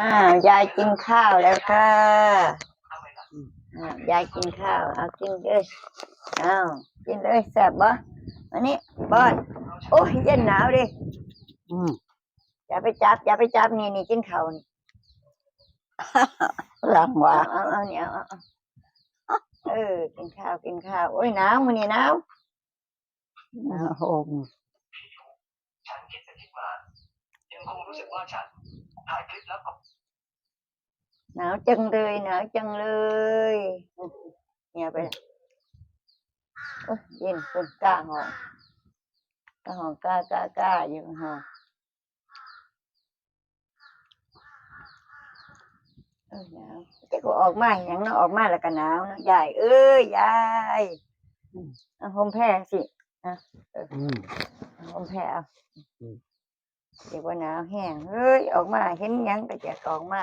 อ้าวยายกินข้าวแล้วค่ะอ้าวยายกินข้าวเอากินเลยอ้าวกินเลยแซ่บบ่อันนี้ป้อนโอ้ยเย็นหนาวดิอืมอย่าไปจับอย่าไปจับนี่นี่กินข้าวนี่หลังว่าเอาเอาเอาเนี่ยเอาเอาเอาเออกินข้าวกินข้าวโอ้ยหนาวมื้อนี้หนาวโฮมฉันคิดไปคิดมายังคงรู้สึกว่าฉันถ่ายคลิปแล้วก็ หนาวจังเลยหนาวจังเลยเนี่ยไปเลยโอ้ยเย็นคนกล้าห้องกล้าห้องกล้ากล้ากล้าอยู่ห้องเออหนาวแต่ก็ออกมาอย่างเนาะออกมาแล้วก็หนาวเนาะยายเอ้ยยายเอาห่มแพรสิอืมเอาห่มแพรเอาอืมเดี๋ยวว่าหนาวแห้งเฮ้ยออกมาเห็นหยังก็จะออกมา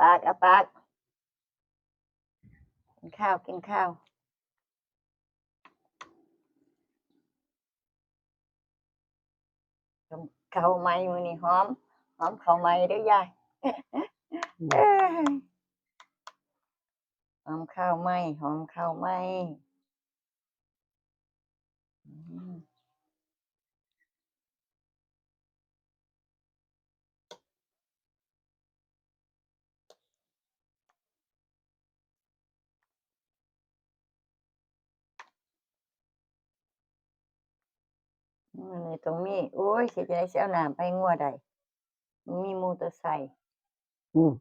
ปากเอาปากกินข้าวกินข้าวข้าวไม้มือนี่หอม หอมข้าวไม้ด้วยยายหอมข้าวไม้หอมข้าวไม้ อืมนี่ตรงนี้ โอ้ยสิจะได้เสียเอาน้ำไปงัวใดมันมีมอเตอร์ไซค์อืม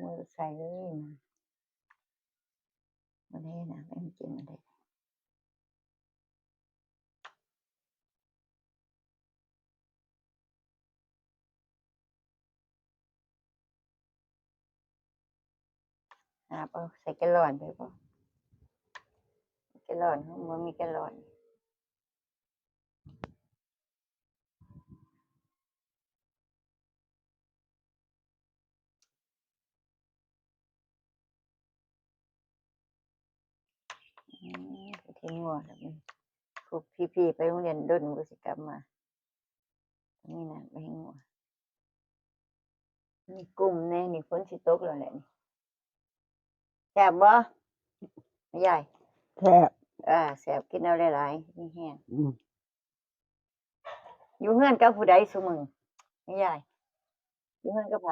มอเตอร์ไซค์เลยมันมันได้นะไม่จริงมันได้อ่าเปาใส่แกลลอนไปป่ะแกลลอนของมันมีแกลลอน อืมไป ทิ้งวัวแล้วมันพวกพี่ๆไปโรงเรียนดนบุสิกลับมานี่นะไปให้งัวนี่กลุ่มแน่นี่ฝนสิตกแล้วแหละนี่แสบบ่ไม่ใหญ่แค่อ่าแสบกินเอาหลายๆนี่แห้งอืมอยู่เฮือนกับผู้ใดซุมึงไม่ใหญ่อยู่เฮือนกับไผ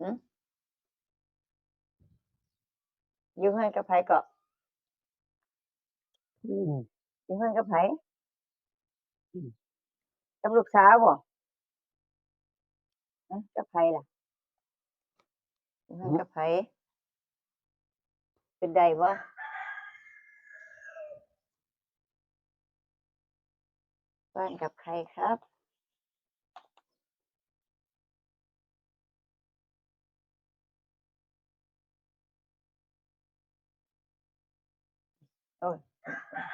หึอยู่เฮือนกับไผก็ อืมอยู่เฮือนกับไผอืม กับลูกสาวบ่ฮะกับไผล่ะอยู่เฮือนกับไผเป็นใดบ่บ้านกับใครครับ โอ้ย Yeah.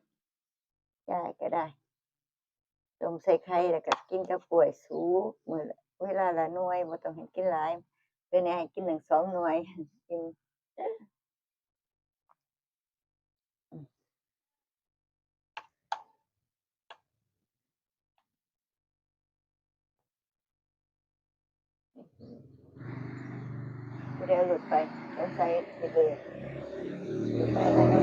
ได้ก็ได้ต้มใส่ไข่แล้วก็กินกับกล้วยสูบมือเวลาละหน่วยบ่ต้องให้กินหลายเพื่อนี้ให้กินหนึ่งสองหน่วยกินกูได้เอาหลุดไปต้องใส่ไปเลยหลุดไปแล้ว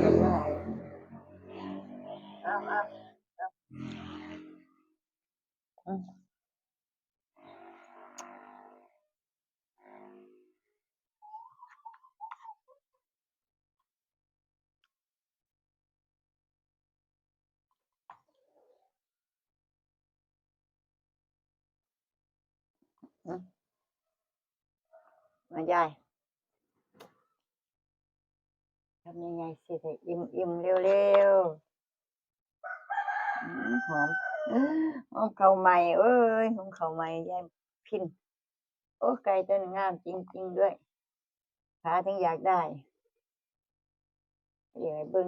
มายายทำยังไงสิให้อิ่มอิ่มเร็วเร็วๆอืมหอมหอมข้าใหม่เอ้ยหอมเขาใหม่ยายพินโอ้ไก่ตัวนี้งามจริง ๆ ด้วยขาถึงอยากได้เดี๋ยวให้เบึง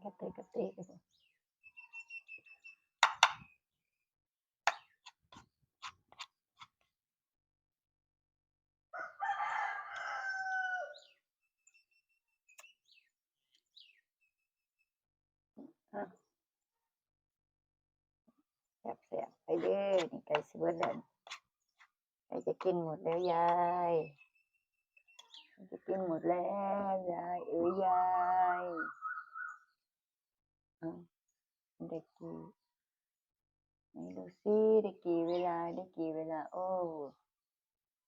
ไก่กระเตยกระเตยกระเตยแซ่บแซ่บไปเด้อนี่ไก่สิเบิดแล้วไก่จะกินหมดแล้วยายจะกินหมดแล้วยายเอ้ยยาย ได้กี่ไหนดูซิได้กี่เวลาได้กี่เวลา โอ้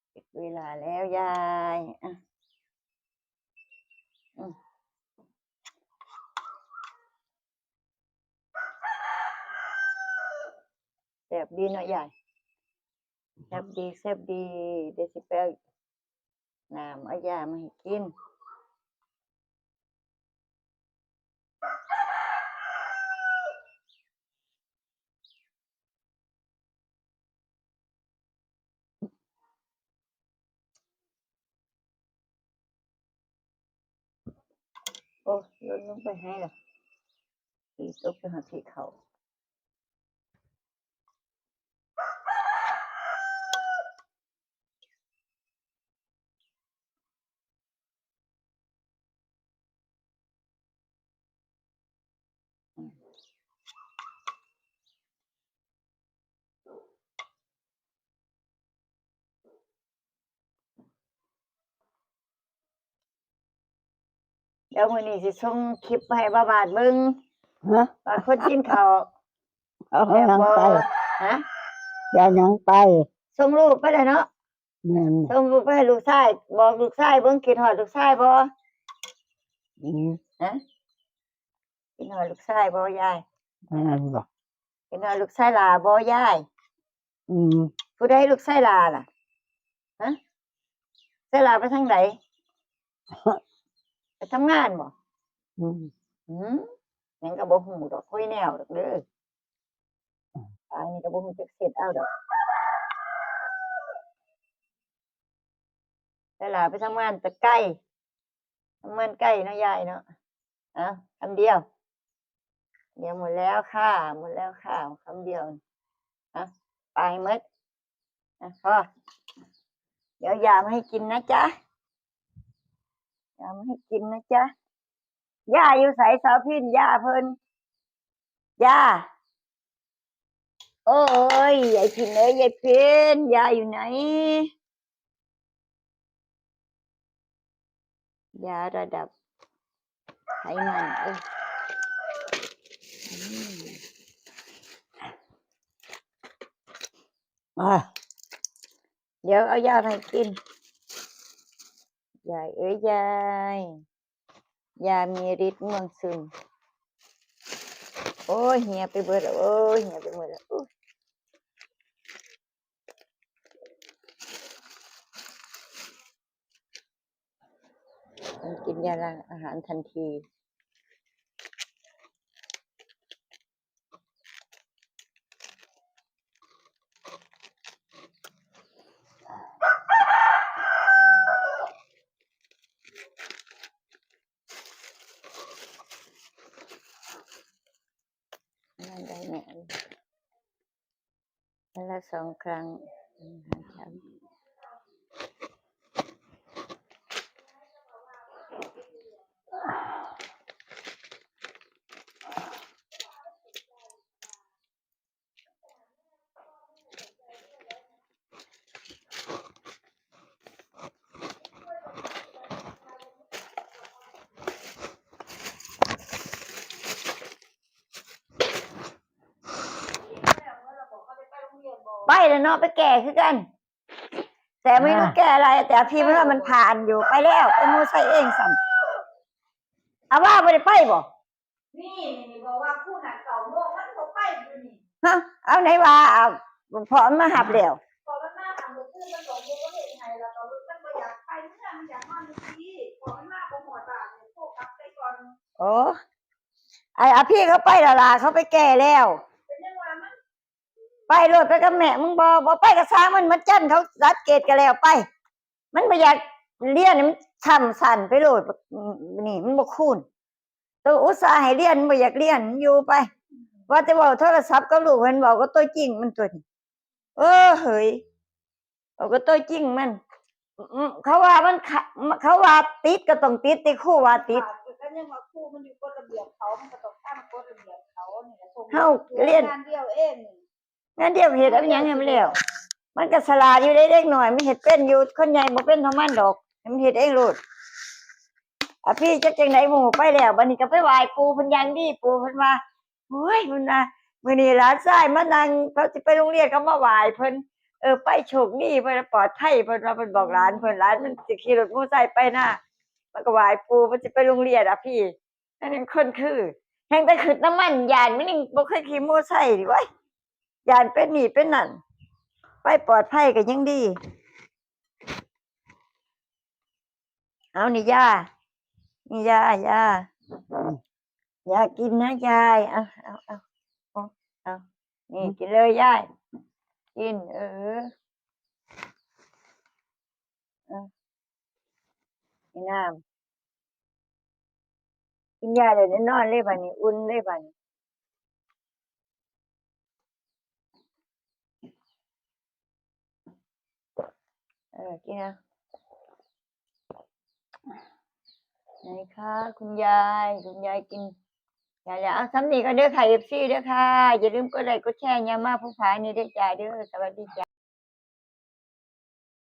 เก็บเวลาแล้วยายอะอืมแซ่บดีเนาะยายแซ่บดีแซ่บดี เดี๋ยวสิไปเอาน้ำเอายามาให้กิน โอ้ลดลงไปให้ล่ะตีตกไปหาที่เขา ดี๋ยวมื้อนี้สิส่งคลิปไปให้บาบาดเบิ่งฮะว่าคนกินข้าวเอาแซ่บหนังบ่ไปฮะยาหนังไปส่งรูปไปเลยเนาะแม่นส่งรูปไปให้ลูกชายบอกลูกชายเบิ่งคิดฮอดลูกชายบ่อืมฮะคิดฮอดลูกชายบ่ยายนั่นบ่คิดฮอดลูกชายหลาบ่ยายอืมผู้ใดลูกชายหลาล่ะฮะชายหลาไปทางไหน ไปทำงานบ่อืมหืมหยังก็บ่ฮู้ดอกคุยแนวดอกเด้ออันนี้ก็บ่ฮู้จักเสร็จเอาดอกชายหลาไปทำงานแต่ไกลทำงานใกล้เนาะยายเนาะเอ้าคำเดียว เดี๋ยวหมดแล้วค่ะหมดแล้วค่ะคำเดียวอะไปหมดนะพ่อเดี๋ยวยามาให้กินนะจ๊ะ ยามาให้กินนะจ๊ะย่าอยู่ใส่สาวพินย่าเพิ่นย่าโอ้ยยายพินเอ้ยยายพินย่าอยู่ไหนยาระดับไขมันเอ้ยอืมอะเดี๋ยวเอายาให้กิน ยายเอ้ยยายยามีฤทธิ์ม่วงซึม โอ้ยเหียไปเบิดแล้วโอ้ยเหียไปเบิดแล้วมันกินยาล้างอาหารทันที นั่นได้แน่ลยวันละสองครั้งอาหารเช้า เนาะไปแก่คือกัน แต่ไม่รู้แก่อะไร แต่พี่มันว่ามันผ่านอยู่ไปแล้วไปมูใส่เองสั่นเอาว่าไม่ได้ไปบ่นี่นี่บอกว่าคู่หนักเก่าโมงมันก็ไปอยู่นี่ฮะเอาไหนว่าเอาพอมาหับแล้วพอมันมาทำมือคู่มันบอกโมก็เห็นไงแล้วตอนนี้มันก็อยากไปเมื่อมันอยากมาเมื่อกี้พอมันมาบ่หมดบาทเนี่ยพวกกลับไปก่อนโอ้ไอ้อพี่เขาไปละล่ะเขาไปแก่แล้ว เป็นยังว่ามัน ไปโลดไปกับแม่มึงบอบอไปกับซ้างมันมันจันเขารัดเกตกันแล้วไป มันไม่อยากเรียนมันทำสั่นไปโลดอืมนี่มันบ่คูนตัวอุตส่าห์ให้เรียนมันบ่อยากเรียนมันอยู่ไป ว่าแต่เว่าโทรศัพท์กับลูกมันบอกก็ตัวจริงมันตัวนี้เออเฮ้ยบอกก็ตัวจริงมันอืมเขาว่ามันขะเขาว่าติดก็ต้องติดติครู่ว่าติดก็ยังว่าคู่มันอยู่กฎระเบียบเขามันก็ต้องตั้งกฎระเบียบเขาเนี่ยส่งเฮาเรียนงานเดียวเอง นี่งั้นเดี๋ยวเห็ดเอาหยังให้มันแล้วมันก็สลาดอยู่ได้เล็กหน่อยมันเห็ดเป็นอยู่คนใหญ่บ่เป็นท่ามันดอกมันเห็ดเองโลดอะพี่จักจังไหนหมู่ไปแล้วบัดนี้ก็ไปไหว้ปูเพิ่นยังดีปูเพิ่นว่าโอ้ยมันน่ะมื้อนี้หลานชายมานั่งเขาสิไปโรงเรียนเขามาไหว้เพิ่นเออไปโชคดีเพิ่นปลอดภัยเพิ่นว่าเพิ่นบอกหลานเพิ่นหลานมันสิขี่รถมอเตอร์ไซค์ไปหน้ามันก็ไหว้ปูมันสิไปโรงเรียนอะพี่นั่นเป็นคนคือแห่งแต่ขึ้นน้ำมันยานมันยังบ่เคยขี่มอเตอร์ไซค์ดิเว้ย ยานเป็นนี่เป็นนั่นไปปลอดภัยก็ยังดี เอานี่ยานี่ยายายากินนะยายเอาเอาเอาเอาเอานี่กินเลยยายกิน เออเอากินน้ำกินยาเดี๋ยวนี้นอนเลยบ่านี้อุ่นเลยบ่านี้ เออกินนะไหนคะคุณยายคุณยายกินยายแล้วเอาซ้ำนี่ก็เด้อค่ะเอฟซีเด้อค่ะ อย่าลืมกดไลค์กดแชร์ยามาผู้ผานี่เด้อจ้าเด้อสวัสดีจ้า